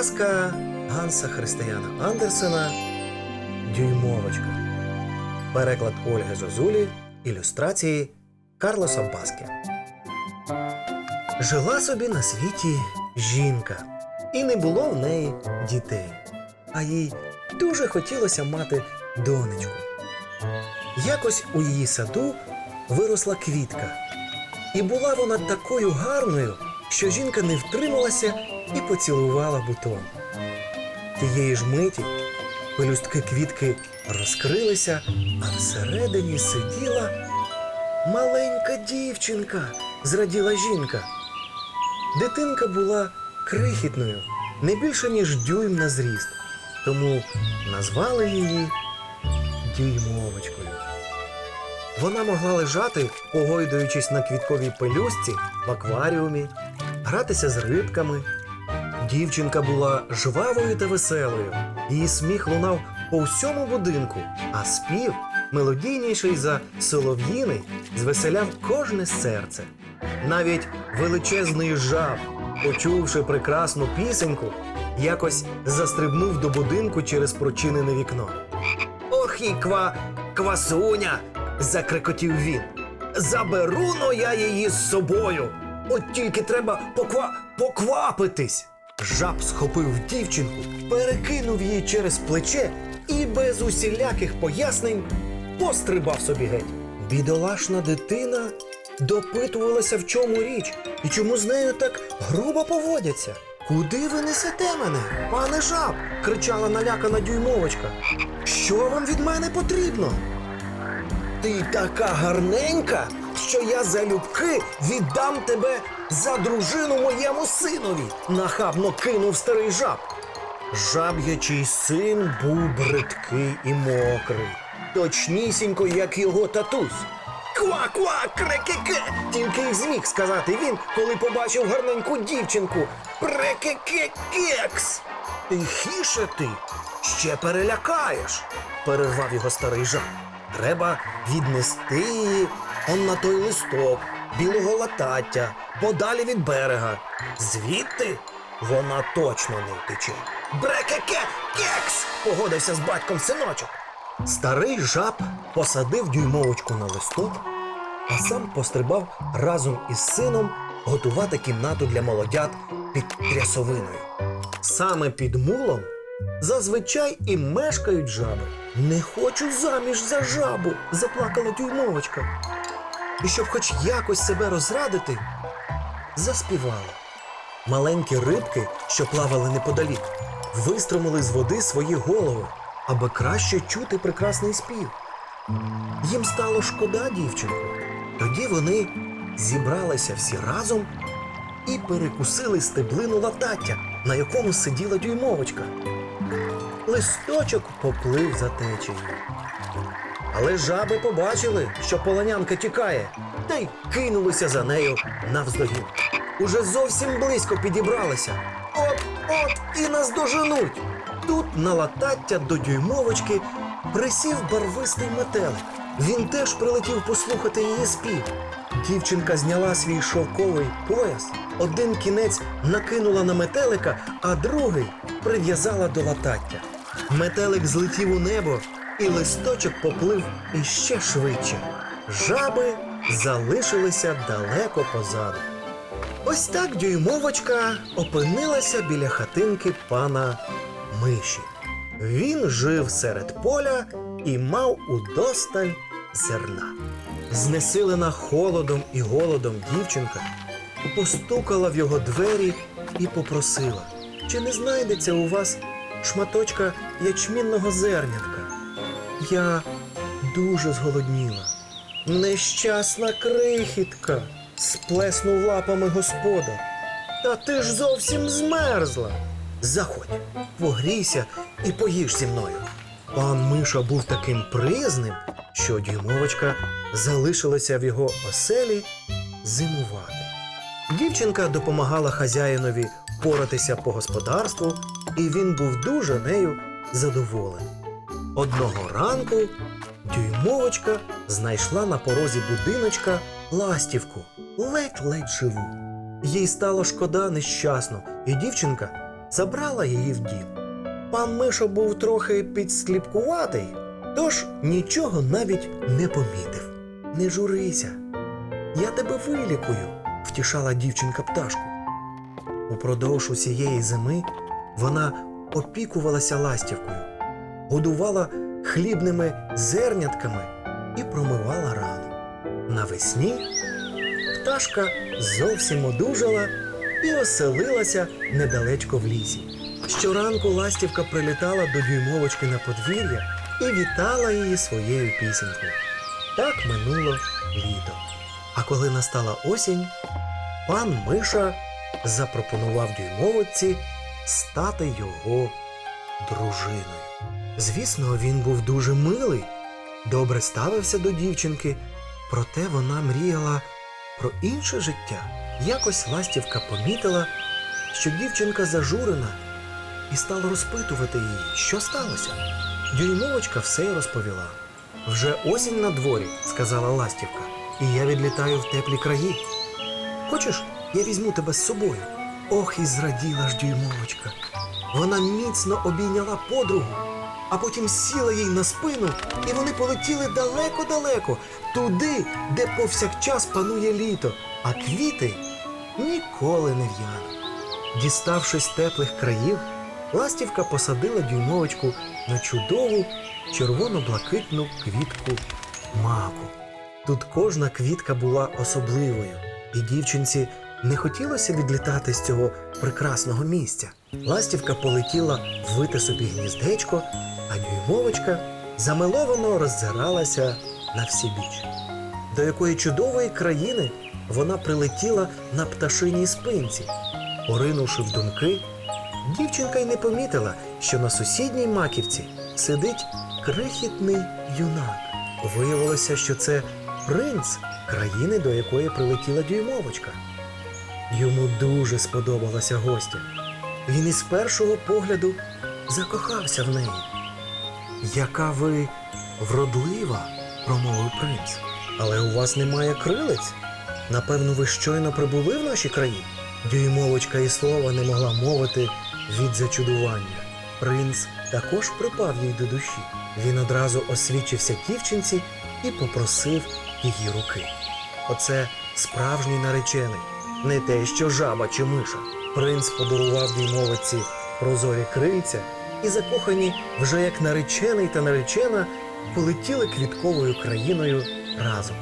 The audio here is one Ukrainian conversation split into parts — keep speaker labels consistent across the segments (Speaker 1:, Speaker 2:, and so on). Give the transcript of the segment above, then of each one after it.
Speaker 1: Казка Ганса Християна Андерсена Дюймовочка. Переклад Ольги Зозулі. Ілюстрації Карлоса Баске. Жила собі на світі жінка, і не було в неї дітей. А їй дуже хотілося мати донечку. Якось у її саду виросла квітка. І була вона такою гарною, що жінка не втрималася і поцілувала бутон. Тієї ж миті пелюстки квітки розкрилися, а всередині сиділа маленька дівчинка, зраділа жінка. Дитинка була крихітною, не більше, ніж дюйм на зріст, тому назвали її дюймовочкою. Вона могла лежати, погойдуючись на квітковій пелюстці в акваріумі, гратися з рибками. Дівчинка була жвавою та веселою. Її сміх лунав по всьому будинку, а спів, мелодійніший за солов'їний, звеселяв кожне серце. Навіть величезний жаб, почувши прекрасну пісеньку, якось застрибнув до будинку через прочинене вікно. Ох і ква... квасуня! закрикотів він. Заберу но я її з собою. От тільки треба поква... поквапитись. Жаб схопив дівчинку, перекинув її через плече і без усіляких пояснень пострибав собі геть. Бідолашна дитина допитувалася, в чому річ і чому з нею так грубо поводяться. Куди ви несете мене, пане жаб? кричала налякана дюймовочка. Що вам від мене потрібно? Ти така гарненька, що я залюбки віддам тебе за дружину моєму синові, нахабно кинув старий жаб. Жаб'ячий син був бридкий і мокрий, точнісінько, як його татусь. Ква-ква, крекеке! Тільки й зміг сказати він, коли побачив гарненьку дівчинку. Прекекекекс! Тихіше ти, ще перелякаєш, перервав його старий жаб. Треба віднести її он на той листок білого латаття, подалі від берега. Звідти вона точно не втече. Брекеке кекс! погодився з батьком синочок. Старий жаб посадив дюймовочку на листок, а сам пострибав разом із сином готувати кімнату для молодят під трясовиною. Саме під мулом зазвичай і мешкають жаби. Не хочу заміж за жабу, заплакала дюймовочка. І щоб хоч якось себе розрадити, заспівала. Маленькі рибки, що плавали неподалік, вистромили з води свої голови, аби краще чути прекрасний спів. Їм стало шкода дівчинку. Тоді вони зібралися всі разом і перекусили стеблину латаття, на якому сиділа дюймовочка. Листочок поплив за течією. Але жаби побачили, що полонянка тікає, та й кинулися за нею навздогін. Уже зовсім близько підібралися. От, от і наздоженуть. Тут на латаття до дюймовочки присів барвистий метелик. Він теж прилетів послухати її спів. Дівчинка зняла свій шовковий пояс, один кінець накинула на метелика, а другий прив'язала до латаття. Метелик злетів у небо, і листочок поплив іще швидше. Жаби залишилися далеко позаду. Ось так дюймовочка опинилася біля хатинки пана миші. Він жив серед поля і мав удосталь зерна. Знесилена холодом і голодом дівчинка постукала в його двері і попросила, чи не знайдеться у вас шматочка ячмінного зернятка? Я дуже зголодніла. Нещасна крихітка, сплеснув лапами господар. Та ти ж зовсім змерзла. Заходь, погрійся і поїж зі мною. Пан Миша був таким призним, що дюймовочка залишилася в його оселі зимувати. Дівчинка допомагала хазяїнові поратися по господарству, і він був дуже нею задоволений. Одного ранку дюймовочка знайшла на порозі будиночка ластівку, ледь-ледь живу. Їй стало шкода нещасно, і дівчинка забрала її в дім. Пан Мишо був трохи підсліпкуватий, тож нічого навіть не помітив. Не журися, я тебе вилікую, втішала дівчинка пташку. Упродовж усієї зими вона опікувалася ластівкою, годувала хлібними зернятками і промивала рану. Навесні пташка зовсім одужала і оселилася недалечко в лісі. Щоранку ластівка прилітала до дюймовочки на подвір'я і вітала її своєю пісенькою. Так минуло літо. А коли настала осінь, пан Миша запропонував дюймовочці стати його дружиною. Звісно, він був дуже милий, добре ставився до дівчинки, проте вона мріяла про інше життя. Якось ластівка помітила, що дівчинка зажурена, і стала розпитувати її, що сталося. Дюймовочка все й розповіла. Вже осінь на дворі, сказала ластівка, і я відлітаю в теплі краї. Хочеш, я візьму тебе з собою? Ох, і зраділа ж дюймовочка. Вона міцно обійняла подругу, а потім сіла їй на спину, і вони полетіли далеко-далеко, туди, де повсякчас панує літо, а квіти ніколи не в'януть. Діставшись теплих країв, ластівка посадила дюймовочку на чудову червоно-блакитну квітку маку. Тут кожна квітка була особливою, і дівчинці не хотілося відлітати з цього прекрасного місця. Ластівка полетіла вити собі гніздечко, а дюймовочка замиловано роззиралася на всі біч. До якої чудової країни вона прилетіла на пташиній спинці. Поринувши в думки, дівчинка й не помітила, що на сусідній маківці сидить крихітний юнак. Виявилося, що це принц країни, до якої прилетіла дюймовочка. Йому дуже сподобалася гостя. Він із першого погляду закохався в неї. Яка ви вродлива, промовив принц. Але у вас немає крилець. Напевно, ви щойно прибули в наші краї. Дюймовочка і слова не могла мовити від зачудування. Принц також припав їй до душі. Він одразу освічився дівчинці і попросив її руки. Оце справжній наречений, не те, що жаба чи миша. Принц подарував діймовиці прозорі крильця, і закохані вже як наречений та наречена полетіли квітковою країною разом.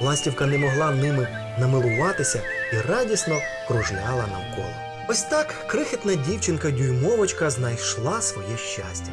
Speaker 1: Ластівка не могла ними намилуватися і радісно кружляла навколо. Ось так крихітна дівчинка дюймовочка знайшла своє щастя.